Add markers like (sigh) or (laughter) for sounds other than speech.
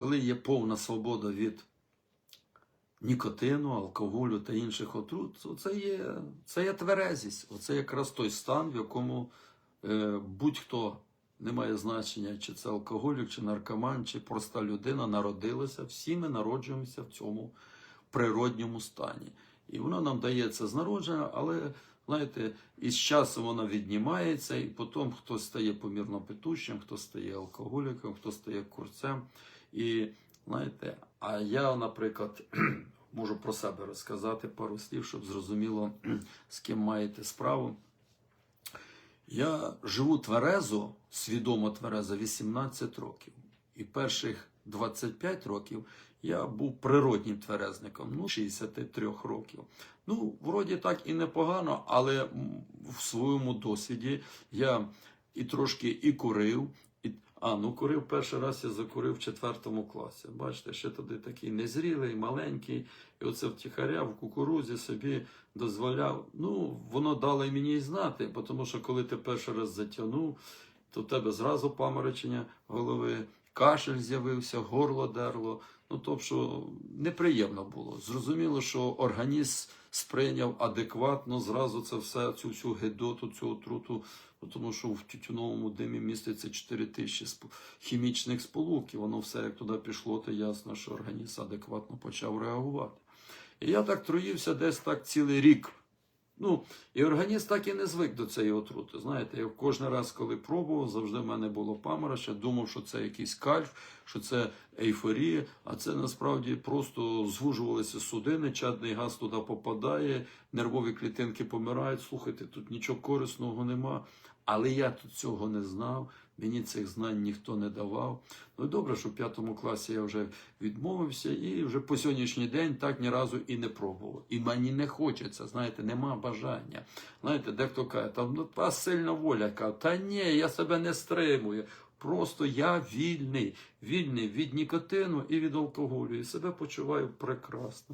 коли є повна свобода від нікотину, алкоголю та інших отрут, це є, це є тверезість. Оце якраз той стан, в якому е, будь-хто не має значення, чи це алкоголік, чи наркоман, чи проста людина народилася. Всі ми народжуємося в цьому природньому стані. І воно нам дається з народження, але знаєте, із часом вона віднімається, і потім хтось стає помірно петущим, хто стає алкоголіком, хто стає курцем. І знаєте, а я, наприклад, (clears throat) можу про себе розказати пару слів, щоб зрозуміло, (clears throat) з ким маєте справу. Я живу тверезо, свідомо тверезо, 18 років. І перших 25 років я був природнім тверезником, ну, 63 років. Ну, вроді так і непогано, але в своєму досвіді я і трошки і курив. І, а, ну курив перший раз я закурив в четвертому класі. Бачите, ще тоді такий незрілий, маленький. І оце втіхаря в кукурузі собі дозволяв. Ну, воно дало і мені і знати, тому що коли ти перший раз затягнув, то в тебе зразу паморочення голови, кашель з'явився, горло дерло. Ну, тобто, неприємно було. Зрозуміло, що організм сприйняв адекватно зразу це все, цю всю гедоту, цю отруту, ну, тому що в тютюновому димі міститься 4 тисячі хімічних сполук, воно все як туди пішло, то ясно, що організм адекватно почав реагувати. І я так труївся десь так цілий рік. Ну, і організм так і не звик до цієї отрути. Знаєте, я кожен раз, коли пробував, завжди в мене було памороча, думав, що це якийсь кальф, що це ейфорія, а це насправді просто звужувалися судини, чадний газ туди попадає, нервові клітинки помирають. Слухайте, тут нічого корисного нема. Але я тут цього не знав, мені цих знань ніхто не давав. Ну добре, що в п'ятому класі я вже відмовився і вже по сьогоднішній день так ні разу і не пробував. І мені не хочеться, знаєте, нема бажання. Знаєте, дехто каже, там ну, та сильна воля каже, та ні, я себе не стримую. Просто я вільний, вільний від нікотину і від алкоголю, і себе почуваю прекрасно.